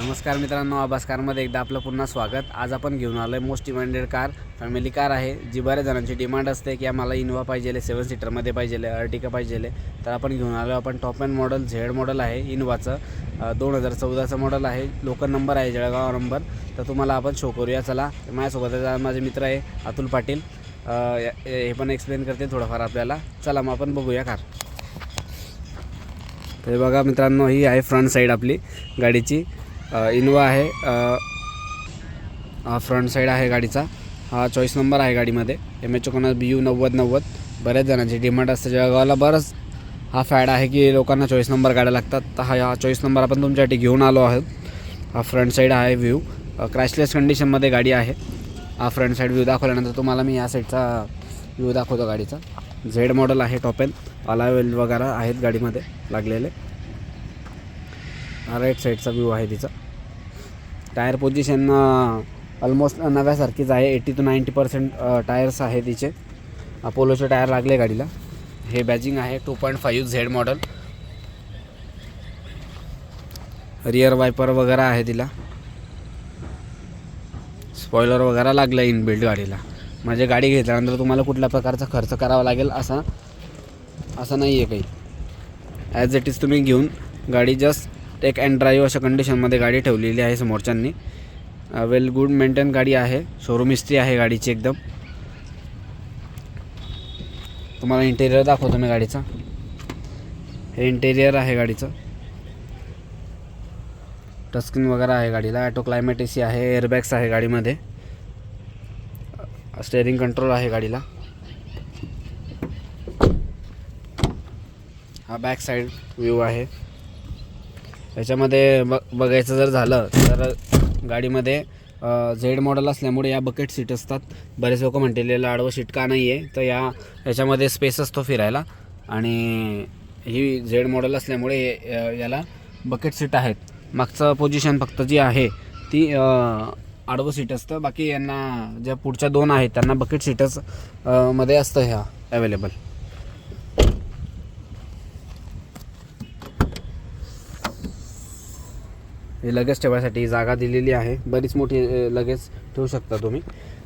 नमस्कार मित्रांनो आभास कारमध्ये एकदा आपलं पुन्हा स्वागत. आज आपण घेऊन आलो आहे most demanded car family car आहे जी बऱ्याच जणांची डिमांड असते की आम्हाला इनोवा पाहिजे सेवन सीटरमध्ये पाहिजे अर्टिका पाहिजे. तर आपण घेऊन आलो आपण top end model Z model आहे इनोवाचं. दोन हजार चौदाचं मॉडल आहे लोकल नंबर आहे जळगाव नंबर. तर तुम्हाला आपण शो करूया चला. माझ्यासोबत माझे मित्र आहे अतुल पाटील. हे पण एक्सप्लेन करते थोडंफार आपल्याला. चला मग आपण बघूया कार. तर बघा मित्रांनो ही आहे फ्रंट साईड आपली गाडीची. इनोवा आहे. हा फ्रंट साईड आहे गाडीचा. हा चॉईस नंबर आहे गाडीमध्ये. एम एच एकोणीस बी यू नव्वद नव्वद. बऱ्याच जणांची डिमांड असते. जळगावला बरंच हा फॅड आहे की लोकांना चॉईस नंबर गाड्या लागतात तर हा हा चॉईस नंबर आपण तुमच्यासाठी घेऊन आलो आहोत. हा फ्रंट साईड आहे व्ह्यू क्रॅशलेस कंडिशनमध्ये गाडी आहे. हा फ्रंट साईड व्ह्यू दाखवल्यानंतर तुम्हाला मी या साईडचा व्ह्यू दाखवतो गाडीचा. झेड मॉडल आहे टॉपेल अलावेल वगैरे आहेत गाडीमध्ये लागलेले. हा राईट साईडचा व्ह्यू आहे तिचा. टायर पोझिशन ऑलमोस्ट नव्यासारखीच आहे. Eighty two ninety percent tyres आहे तिचे. अपोलोचे टायर लागले गाडीला. हे बॅजिंग आहे. Two point five Z model rear wiper वगैरे आहे तिला. स्पॉयलर वगैरे लागलं इनबिल्ड गाडीला. म्हणजे गाडी घेतल्यानंतर तुम्हाला कुठल्या प्रकारचा खर्च करावा लागेल असा असं नाही आहे काही. ॲज इट इज तुम्ही घेऊन गाडी जस्ट टेक अँड ड्राईव्ह अशा कंडिशनमध्ये गाडी ठेवलेली आहे समोरच्यांनी. वेल गुड मेंटेन गाडी आहे. शोरूम हिस्ट्री आहे गाडीची एकदम. तुम्हाला इंटेरियर दाखवतो मी गाडीचा. हे इंटेरियर आहे गाडीचं. टस्किन वगैरे आहे गाडीला. ॲटो क्लायमेट ए सी आहे एअरबॅग्स आहे गाडीमध्ये. स्टेअरिंग कंट्रोल आहे गाडीला. हा बॅक साईड व्ह्यू आहे. याच्यामध्ये ब बघायचं जर झालं तर गाडीमध्ये झेड मॉडल असल्यामुळे या बकेट सीट असतात. बरेच लोक म्हणतील आडवं सीट का नाही आहे तर या याच्यामध्ये स्पेस असतो फिरायला. आणि ही झेड मॉडेल असल्यामुळे याला बकेट सीट आहेत. मागचं पोझिशन फक्त जी आहे ती आडवं सीट असतं. बाकी यांना ज्या पुढच्या दोन आहेत त्यांना बकेट सीटच मध्ये असतं ह्या अवेलेबल लगेच ठेवायसाठी जागा दिलेली आहे. बरीच मोठी लगेच ठेवू शकता तुम्ही.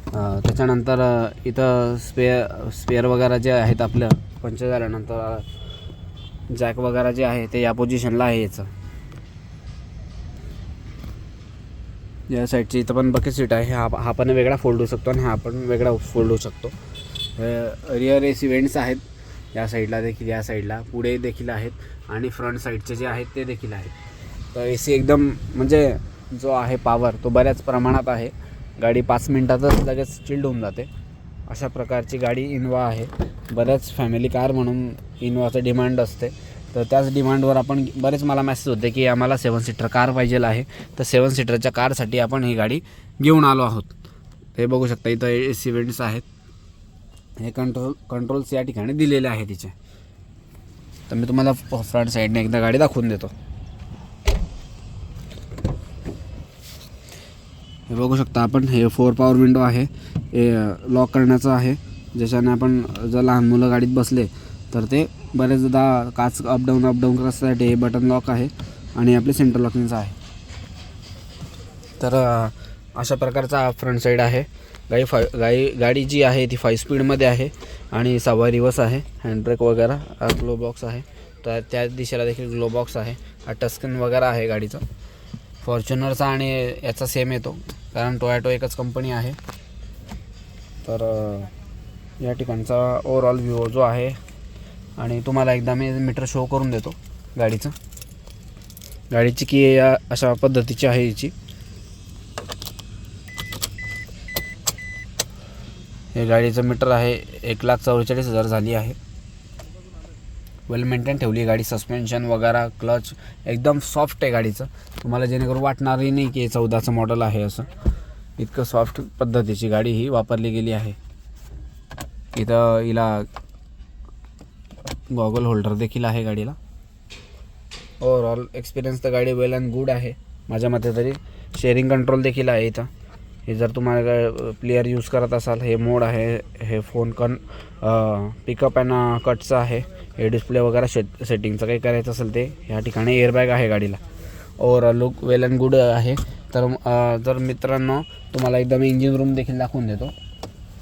त्याच्यानंतर इथं स्पेअर स्पेअर वगैरे जे आहेत आपलं पंचर झाल्यानंतर जॅक वगैरे जे आहे ते या पोझिशनला आहे याचं. या साईडची इथं पण बकेट सीट आहे. हा हा पण वेगळा फोल्ड होऊ शकतो आणि हा पण वेगळा फोल्ड होऊ शकतो. रिअर एसी वेंट्स आहेत. या साईडला देखील या साईडला पुढे देखील आहेत. आणि फ्रंट साईडचे जे आहेत ते देखील आहेत. तर ए सी एकदम म्हणजे जो आहे पॉवर तो बऱ्याच प्रमाणात आहे. गाडी पाच मिनटातच लगेच चिल्ड होऊन जाते. अशा प्रकारची गाडी इनोवा आहे. बऱ्याच फॅमिली कार म्हणून इनोवाचं डिमांड असते. तर त्याच डिमांडवर आपण बरेच मला मेसेज होते की आम्हाला सेवन सीटर कार पाहिजे आहे. तर सेवन सीटरच्या कारसाठी आपण ही गाडी घेऊन आलो आहोत. हे बघू शकता इथं ए सी वेंट्स आहेत. हे कंट्रोल कंट्रोल्स या ठिकाणी दिलेले आहे तिचे. तर मी तुम्हाला फ्रंट साईडने एकदा गाडी दाखवून देतो. हे बघू शकता आपण हे फोर पॉवर विंडो आहे. हे लॉक करण्याचं आहे. ज्याच्याने आपण जर लहान मुलं गाडीत बसले तर ते बरेचदा काच अपडाऊन अपडाऊन करण्यासाठी हे बटन लॉक आहे आणि आपले सेंटर लॉकिंगचं आहे. तर अशा प्रकारचा फ्रंट साईड आहे. गाई फाय गाई गाडी जी आहे ती फाय स्पीडमध्ये आहे आणि सव्वा रिवर्स आहे. हँडब्रेक वगैरे ग्लो बॉक्स आहे. तर त्या दिशेला देखील ग्लो बॉक्स आहे. हा टचस्क्रीन वगैरे आहे गाडीचं. फॉर्च्युनरचा आणि याचा सेम येतो. कारण टोयॅटो एकच कंपनी आहे. तर या ठिकाणचा ओवरऑल व्ह्यू जो आहे आणि तुम्हाला एकदा मी मीटर शो करून देतो गाडीचं. गाडीची की या अशा पद्धतीची आहे हिची. हे गाडीचं मीटर आहे एक लाख चव्वेचाळीस हजार झाली आहे. वेल मेंटेन ठेवली आहे गाडी. सस्पेन्शन वगैरे क्लच एकदम सॉफ्ट आहे गाडीचं. तुम्हाला जेणेकरून वाटणारही नाही की चौदाचं मॉडल आहे असं. इतकं सॉफ्ट पद्धतीची गाडी ही वापरली गेली आहे. इथं हिला गॉगल होल्डर देखील आहे गाडीला. ओवरऑल एक्सपिरियन्स तर गाडी वेल अँड गुड आहे. माझ्या मते तरी शेअरिंग कंट्रोल देखील आहे इथं. हे जर तुम्हाला प्लेअर यूज करत असाल हे मोड आहे हे फोन कन पिकअप अँड कटचं आहे हे डिस्प्ले वगैरे शे सेटिंगचं काही करायचं असेल ते ह्या ठिकाणी एअरबॅग आहे गाडीला. Overall look well and good आहे. तर जर मित्रांनो तुम्हाला एकदम इंजिन रूम देखील दाखवून देतो.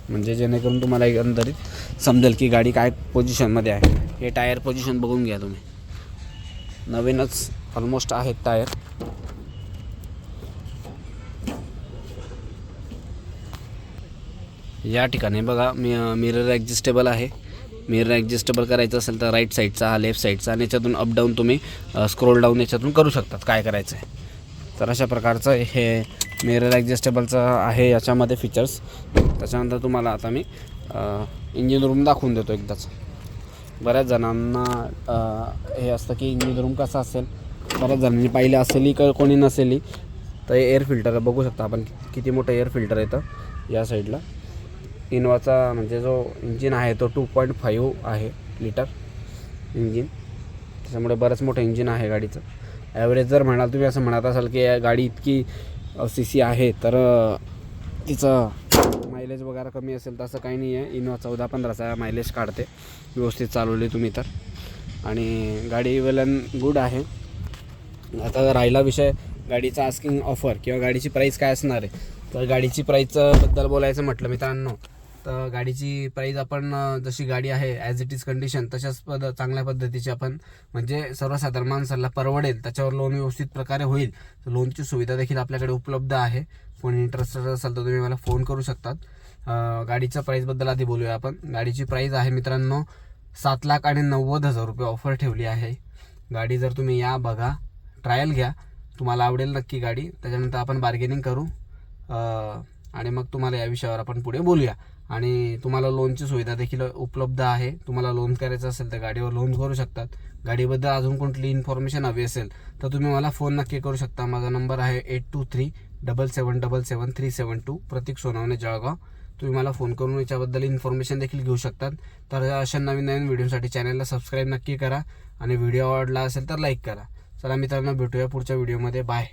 म्हणजे जेणेकरून तुम्हाला एकंदरीत समजेल की गाडी काय पोझिशनमध्ये आहे. हे टायर पोझिशन बघून घ्या तुम्ही. नवीनच ऑलमोस्ट आहेत टायर या ठिकाणी बघा मी मिरर ॲडजस्टेबल आहे. मिरर ॲडजस्टेबल करायचं असेल तर राईट साईडचा हा लेफ्ट साईडचा आणि याच्यातून अपडाऊन तुम्ही स्क्रोल डाऊन याच्यातून करू शकतात. काय करायचं आहे तर अशा प्रकारचं हे मिरर ॲडजस्टेबलचं आहे याच्यामध्ये फीचर्स त्याच्यानंतर तुम्हाला आता मी इंजिन रूम दाखवून देतो एकदाच. बऱ्याच जणांना हे असतं की इंजिन रूम कसा असेल बऱ्याच जणांनी पाहिलं असेलही का कोणी नसेलही तर एअर फिल्टर बघू शकता आपण किती मोठं एअर फिल्टर येतं या साईडला इनोवाचा म्हणजे जो इंजिन आहे तो टू पॉईंट फाईव्ह आहे लिटर इंजिन त्याच्यामुळे बरंच मोठं इंजिन आहे गाडीचं. ॲव्हरेज जर म्हणाल तुम्ही असं म्हणत असाल की या गाडी इतकी सी सी आहे तर तिचं मायलेज वगैरे कमी असेल तर असं काही नाही आहे. इनोवा चौदा पंधराचा मायलेज काढते. व्यवस्थित चालवली तुम्ही तर. आणि गाडी वेल गुड आहे. आता राहिला विषय गाडीचा आस्किंग ऑफर किंवा गाडीची प्राईस काय असणार आहे? तर गाडीची प्राईसबद्दल बोलायचं म्हटलं मित्रांनो तर गाडीची प्राईज आपण जशी गाडी आहे ॲज इट इज कंडिशन तशाच पद चांगल्या पद्धतीची आपण म्हणजे सर्वसाधारण माणसाला परवडेल त्याच्यावर लोन व्यवस्थित प्रकारे होईल. तर लोनची सुविधा देखील आपल्याकडे उपलब्ध आहे. कोणी इंटरेस्टेड असेल तर तुम्ही मला फोन करू शकतात. गाडीच्या प्राईजबद्दल आधी बोलूया आपण. गाडीची प्राईज आहे मित्रांनो सात लाख आणि नव्वद हजार रुपये ऑफर ठेवली आहे. गाडी जर तुम्ही या बघा ट्रायल घ्या. तुम्हाला आवडेल नक्की गाडी. त्याच्यानंतर आपण बार्गेनिंग करू. आणि मग तुम्हाला या विषयावर आपण पुढे बोलूया. आणि तुम्हाला लोनची सुविधा देखील उपलब्ध आहे. तुम्हाला लोन करायचं असेल तर गाडीवर लोन करू शकतात. गाडीबद्दल अजून कोणती इन्फॉर्मेशन हवी असेल तर तुम्ही मला फोन नक्की करू शकता. माझा नंबर आहे eight two three double seven double seven three seven two Pratik Sonawane Jalgaon. तुम्ही मला फोन करून याच्याबद्दल इन्फॉर्मेशन देखील घेऊ शकतात. तर अशा नवीन नवीन व्हिडिओसाठी चॅनलला सबस्क्राईब नक्की करा. आणि व्हिडिओ आवडला असेल तर लाईक करा. चला मित्रांनो भेटूया पुढच्या व्हिडिओमध्ये बाय